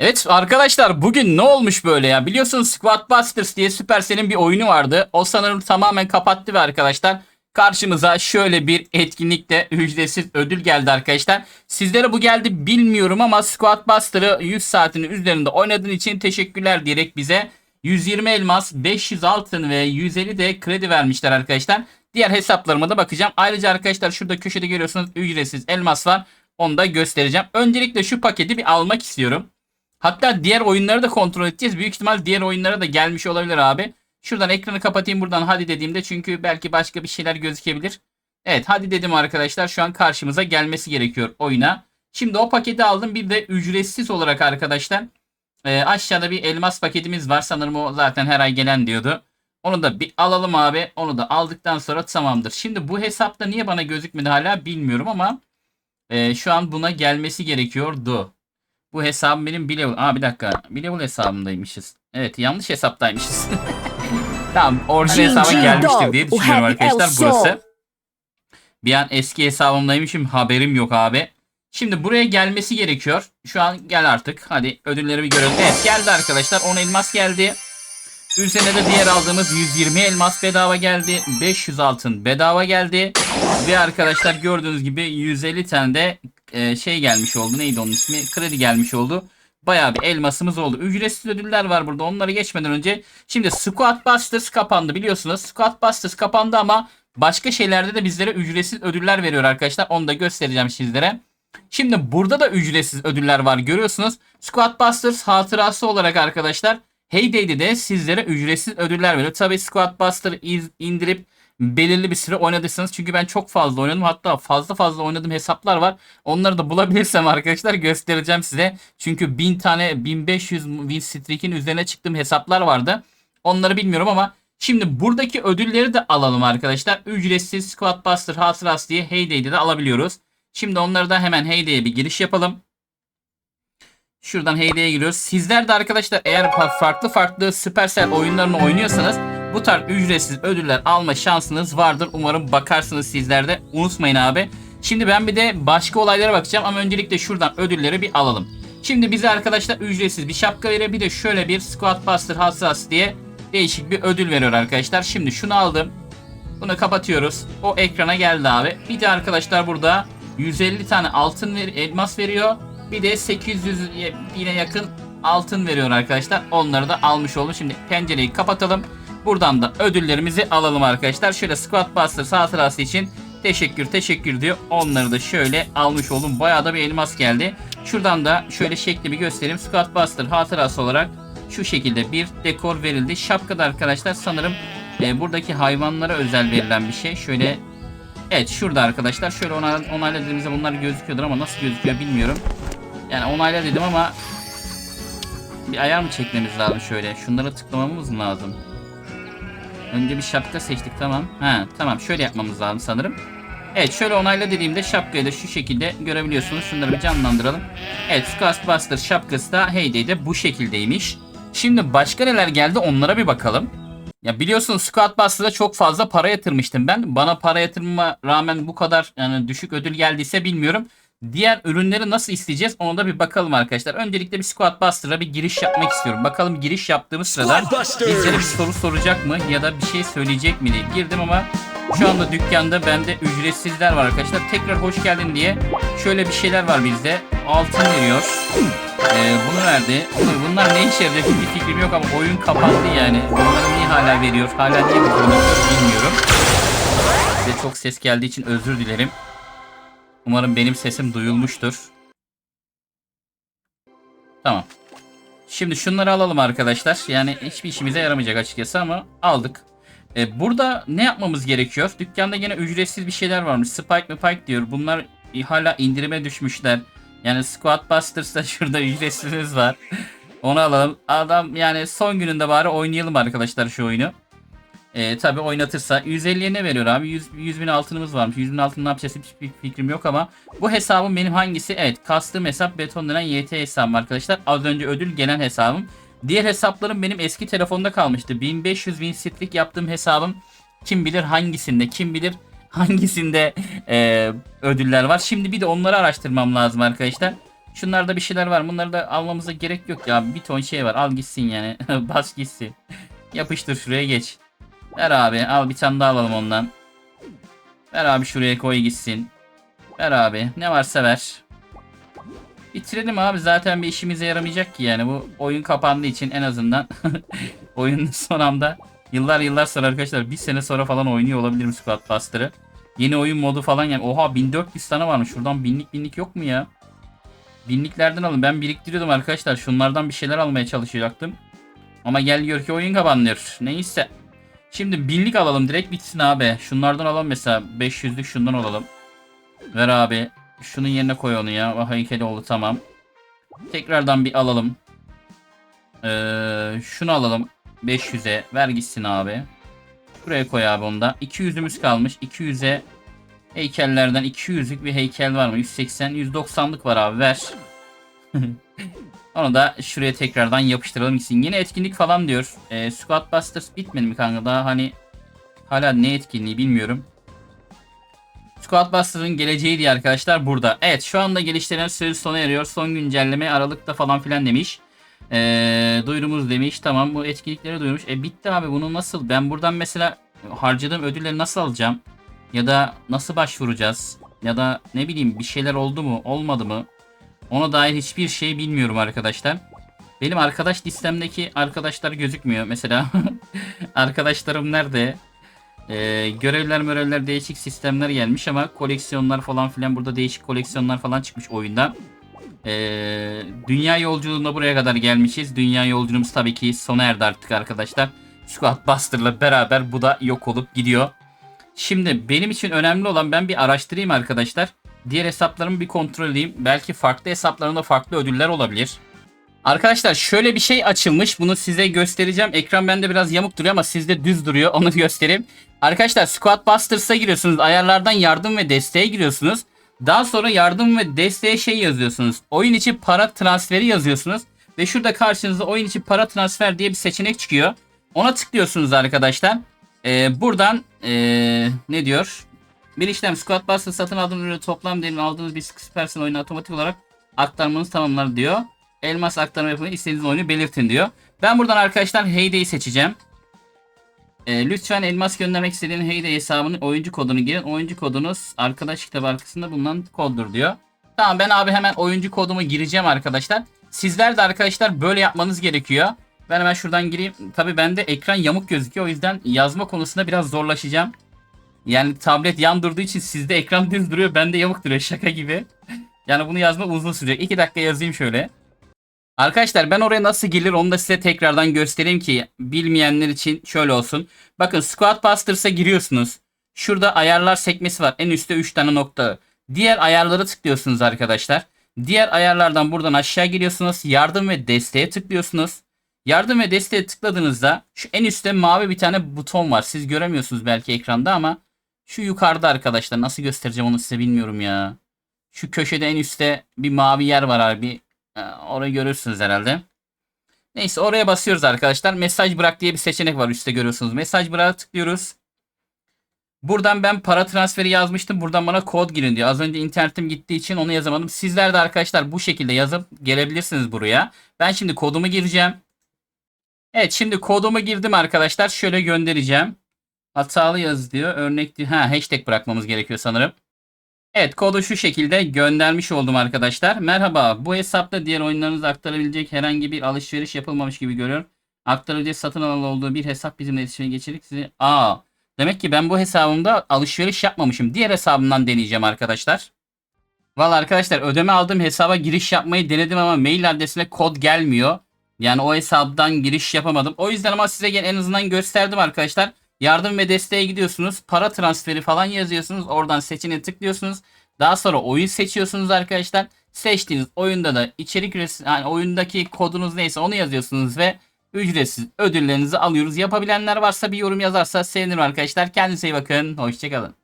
Evet arkadaşlar bugün ne olmuş böyle ya? Biliyorsunuz Squad Busters diye Supercell'in bir oyunu vardı. O sanırım tamamen kapattı ve arkadaşlar karşımıza şöyle bir etkinlikte ücretsiz ödül geldi arkadaşlar. Sizlere bu geldi bilmiyorum ama Squad Buster'ı 100 saatinin üzerinde oynadığın için teşekkürler diyerek bize 120 elmas, 500 altın ve 150 de kredi vermişler arkadaşlar. Diğer hesaplarıma da bakacağım. Ayrıca arkadaşlar şurada köşede görüyorsunuz ücretsiz elmas var. Onu da göstereceğim. Öncelikle şu paketi bir almak istiyorum. Hatta diğer oyunları da kontrol edeceğiz. Büyük ihtimal diğer oyunlara da gelmiş olabilir abi. Şuradan ekranı kapatayım buradan hadi dediğimde çünkü belki başka bir şeyler gözükebilir. Evet hadi dedim arkadaşlar şu an karşımıza gelmesi gerekiyor oyuna. Şimdi o paketi aldım bir de ücretsiz olarak arkadaşlar. e, aşağıda bir elmas paketimiz var sanırım o zaten her ay gelen diyordu. Onu da bir alalım abi. Onu da aldıktan sonra tamamdır. Şimdi bu hesapta niye bana gözükmedi hala bilmiyorum ama e, şu an buna gelmesi gerekiyordu. Bu hesabım benim Bilevel. Aa bir dakika. Bilevel hesabındaymışız. Evet yanlış hesaptaymışız. tamam orijinal hesaba gelmiştir diye düşünüyorum arkadaşlar burası. Bir an eski hesabımdaymışım haberim yok abi. Şimdi buraya gelmesi gerekiyor. Şu an gel artık. Hadi ödülleri bir görelim. Evet geldi arkadaşlar. 10 elmas geldi. Üzerine de diğer aldığımız 120 elmas bedava geldi. 500 altın bedava geldi. Ve arkadaşlar gördüğünüz gibi 150 tane de e, şey gelmiş oldu. Neydi onun ismi? Kredi gelmiş oldu. Bayağı bir elmasımız oldu. Ücretsiz ödüller var burada. Onları geçmeden önce şimdi Squad Busters kapandı biliyorsunuz. Squad Busters kapandı ama başka şeylerde de bizlere ücretsiz ödüller veriyor arkadaşlar. Onu da göstereceğim sizlere. Şimdi burada da ücretsiz ödüller var görüyorsunuz. Squad Busters hatırası olarak arkadaşlar Heyday'de de sizlere ücretsiz ödüller veriyor. Tabi Squad Buster indirip belirli bir süre oynadıysanız çünkü ben çok fazla oynadım. Hatta fazla fazla oynadığım hesaplar var. Onları da bulabilirsem arkadaşlar göstereceğim size. Çünkü 1000 tane 1500 win streak'in üzerine çıktığım hesaplar vardı. Onları bilmiyorum ama şimdi buradaki ödülleri de alalım arkadaşlar. Ücretsiz Squad Buster hatırası diye Heyday'de de alabiliyoruz. Şimdi onları da hemen Heyday'e bir giriş yapalım. Şuradan Heyday'e giriyoruz. Sizler de arkadaşlar eğer fa- farklı farklı Supercell oyunlarını oynuyorsanız bu tarz ücretsiz ödüller alma şansınız vardır. Umarım bakarsınız sizler de. Unutmayın abi. Şimdi ben bir de başka olaylara bakacağım ama öncelikle şuradan ödülleri bir alalım. Şimdi bize arkadaşlar ücretsiz bir şapka veriyor. Bir de şöyle bir Squad Buster hassas diye değişik bir ödül veriyor arkadaşlar. Şimdi şunu aldım. Bunu kapatıyoruz. O ekrana geldi abi. Bir de arkadaşlar burada 150 tane altın ver elmas veriyor. Bir de 800 yine yakın altın veriyor arkadaşlar. Onları da almış oldum. Şimdi pencereyi kapatalım. Buradan da ödüllerimizi alalım arkadaşlar. Şöyle Squad Busters hatırası için teşekkür teşekkür diyor. Onları da şöyle almış oldum. Bayağı da bir elmas geldi. Şuradan da şöyle şekli bir göstereyim. Squad Buster hatırası olarak şu şekilde bir dekor verildi. Şapkada arkadaşlar sanırım e, buradaki hayvanlara özel verilen bir şey. Şöyle Evet şurada arkadaşlar. Şöyle onayla, onayla dediğimizde bunlar gözüküyordur ama nasıl gözüküyor bilmiyorum. Yani onayla dedim ama bir ayar mı çekmemiz lazım şöyle? Şunlara tıklamamız mı lazım? Önce bir şapka seçtik tamam. Ha tamam şöyle yapmamız lazım sanırım. Evet şöyle onayla dediğimde şapkayı da şu şekilde görebiliyorsunuz. Şunları bir canlandıralım. Evet Scoutbuster şapkası da Heyday'de bu şekildeymiş. Şimdi başka neler geldi onlara bir bakalım. Ya biliyorsunuz Scoutbuster'da çok fazla para yatırmıştım ben. Bana para yatırmama rağmen bu kadar yani düşük ödül geldiyse bilmiyorum. Diğer ürünleri nasıl isteyeceğiz ona da bir bakalım arkadaşlar. Öncelikle bir Squadbuster'a bir giriş yapmak istiyorum. Bakalım giriş yaptığımız sırada bizlere bir soru soracak mı ya da bir şey söyleyecek mi diye girdim ama şu anda dükkanda bende ücretsizler var arkadaşlar. Tekrar hoş geldin diye şöyle bir şeyler var bizde. Altın veriyor. Ee, bunu verdi. Bunlar ne işe yarayacak hiçbir fikrim yok ama oyun kapandı yani. Bunları niye hala veriyor? Hala niye bu bilmiyorum. Size çok ses geldiği için özür dilerim. Umarım benim sesim duyulmuştur. Tamam. Şimdi şunları alalım arkadaşlar. Yani hiçbir işimize yaramayacak açıkçası ama aldık. Ee, burada ne yapmamız gerekiyor? Dükkanda yine ücretsiz bir şeyler varmış. Spike mi Pike diyor. Bunlar hala indirime düşmüşler. Yani Squad Busters'ta şurada ücretsizimiz var. Onu alalım. Adam yani son gününde bari oynayalım arkadaşlar şu oyunu. Ee, tabii oynatırsa 150'ye ne veriyor abi? 100, 100 bin altınımız varmış. 100 bin altın ne yapacağız hiçbir fikrim yok ama bu hesabım benim hangisi? Evet kastığım hesap beton denen YT hesabım arkadaşlar. Az önce ödül gelen hesabım. Diğer hesaplarım benim eski telefonda kalmıştı. 1500 bin streak yaptığım hesabım kim bilir hangisinde kim bilir hangisinde e, ödüller var. Şimdi bir de onları araştırmam lazım arkadaşlar. Şunlarda bir şeyler var. Bunları da almamıza gerek yok ya. Bir ton şey var. Al gitsin yani. Bas gitsin. Yapıştır şuraya geç. Ver abi. Al bir tane daha alalım ondan. Ver abi şuraya koy gitsin. Ver abi. Ne varsa ver. Bitirelim abi. Zaten bir işimize yaramayacak ki yani. Bu oyun kapandığı için en azından oyunun son anda yıllar yıllar sonra arkadaşlar bir sene sonra falan oynuyor olabilirim Squad Buster'ı. Yeni oyun modu falan yani. Oha 1400 tane varmış. Şuradan binlik binlik yok mu ya? Binliklerden alın. Ben biriktiriyordum arkadaşlar. Şunlardan bir şeyler almaya çalışacaktım. Ama gel gör ki oyun kapanıyor. Neyse. Şimdi binlik alalım. Direkt bitsin abi. Şunlardan alalım mesela. 500'lük şundan alalım. Ver abi. Şunun yerine koy onu ya. O heykeli oldu tamam. Tekrardan bir alalım. Ee, şunu alalım. 500'e. Ver gitsin abi. Buraya koy abi onu da. 200'ümüz kalmış. 200'e heykellerden 200'lük bir heykel var mı? 180, 190'lık var abi ver. Onu da şuraya tekrardan yapıştıralım gitsin. Yine etkinlik falan diyor. Ee, Squad Busters bitmedi mi kanka? Daha hani hala ne etkinliği bilmiyorum. Squad Busters'ın geleceği diye arkadaşlar burada. Evet şu anda geliştirilen süresi sona eriyor. Son güncelleme Aralık'ta falan filan demiş. Ee, duyurumuz demiş. Tamam bu etkinlikleri duyurmuş. E bitti abi bunu nasıl? Ben buradan mesela harcadığım ödülleri nasıl alacağım? Ya da nasıl başvuracağız? Ya da ne bileyim bir şeyler oldu mu? Olmadı mı? Ona dair hiçbir şey bilmiyorum arkadaşlar. Benim arkadaş listemdeki arkadaşlar gözükmüyor. Mesela arkadaşlarım nerede? Ee, görevler görevler değişik sistemler gelmiş ama koleksiyonlar falan filan burada değişik koleksiyonlar falan çıkmış oyunda. Ee, dünya yolculuğunda buraya kadar gelmişiz. Dünya yolculuğumuz tabii ki sona erdi artık arkadaşlar. Squad Buster'la beraber bu da yok olup gidiyor. Şimdi benim için önemli olan ben bir araştırayım arkadaşlar. Diğer hesaplarımı bir kontrol edeyim. Belki farklı hesaplarımda farklı ödüller olabilir. Arkadaşlar şöyle bir şey açılmış. Bunu size göstereceğim. Ekran bende biraz yamuk duruyor ama sizde düz duruyor. Onu göstereyim. Arkadaşlar Squad Busters'a giriyorsunuz. Ayarlardan yardım ve desteğe giriyorsunuz. Daha sonra yardım ve desteğe şey yazıyorsunuz. Oyun içi para transferi yazıyorsunuz. Ve şurada karşınızda oyun içi para transfer diye bir seçenek çıkıyor. Ona tıklıyorsunuz arkadaşlar. Ee, buradan ee, ne diyor? Bir işlem Squad Buster satın aldığınız ürünü toplam değerini aldığınız bir Supercell oyunu otomatik olarak aktarmanız tamamlar diyor. Elmas aktarma yapın istediğiniz oyunu belirtin diyor. Ben buradan arkadaşlar Heyday'i seçeceğim. Ee, lütfen elmas göndermek istediğin Heyday hesabının oyuncu kodunu girin. Oyuncu kodunuz arkadaş kitabı arkasında bulunan koddur diyor. Tamam ben abi hemen oyuncu kodumu gireceğim arkadaşlar. Sizler de arkadaşlar böyle yapmanız gerekiyor. Ben hemen şuradan gireyim. Tabi bende ekran yamuk gözüküyor. O yüzden yazma konusunda biraz zorlaşacağım. Yani tablet yan durduğu için sizde ekran düz duruyor. Bende yamuk duruyor şaka gibi. Yani bunu yazma uzun sürecek. 2 dakika yazayım şöyle. Arkadaşlar ben oraya nasıl gelir onu da size tekrardan göstereyim ki bilmeyenler için şöyle olsun. Bakın Squad Busters'a giriyorsunuz. Şurada ayarlar sekmesi var. En üstte 3 tane nokta. Diğer ayarlara tıklıyorsunuz arkadaşlar. Diğer ayarlardan buradan aşağı geliyorsunuz. Yardım ve desteğe tıklıyorsunuz. Yardım ve desteğe tıkladığınızda şu en üstte mavi bir tane buton var. Siz göremiyorsunuz belki ekranda ama şu yukarıda arkadaşlar. Nasıl göstereceğim onu size bilmiyorum ya. Şu köşede en üstte bir mavi yer var abi. Ee, Orayı görürsünüz herhalde. Neyse oraya basıyoruz arkadaşlar. Mesaj bırak diye bir seçenek var üstte görüyorsunuz. Mesaj bırak tıklıyoruz. Buradan ben para transferi yazmıştım. Buradan bana kod girin diyor. Az önce internetim gittiği için onu yazamadım. Sizler de arkadaşlar bu şekilde yazıp gelebilirsiniz buraya. Ben şimdi kodumu gireceğim. Evet şimdi kodumu girdim arkadaşlar. Şöyle göndereceğim. Hatalı yaz diyor. Örnek diyor. Ha hashtag bırakmamız gerekiyor sanırım. Evet kodu şu şekilde göndermiş oldum arkadaşlar. Merhaba bu hesapta diğer oyunlarınızı aktarabilecek herhangi bir alışveriş yapılmamış gibi görüyorum. Aktarabilecek satın alan olduğu bir hesap bizimle iletişime geçirdik sizi. Aa demek ki ben bu hesabımda alışveriş yapmamışım. Diğer hesabımdan deneyeceğim arkadaşlar. Valla arkadaşlar ödeme aldığım hesaba giriş yapmayı denedim ama mail adresine kod gelmiyor. Yani o hesaptan giriş yapamadım. O yüzden ama size en azından gösterdim arkadaşlar. Yardım ve desteğe gidiyorsunuz. Para transferi falan yazıyorsunuz. Oradan seçeneğe tıklıyorsunuz. Daha sonra oyun seçiyorsunuz arkadaşlar. Seçtiğiniz oyunda da içerik üretisi, yani oyundaki kodunuz neyse onu yazıyorsunuz ve ücretsiz ödüllerinizi alıyoruz. Yapabilenler varsa bir yorum yazarsa sevinirim arkadaşlar. Kendinize iyi bakın. Hoşçakalın.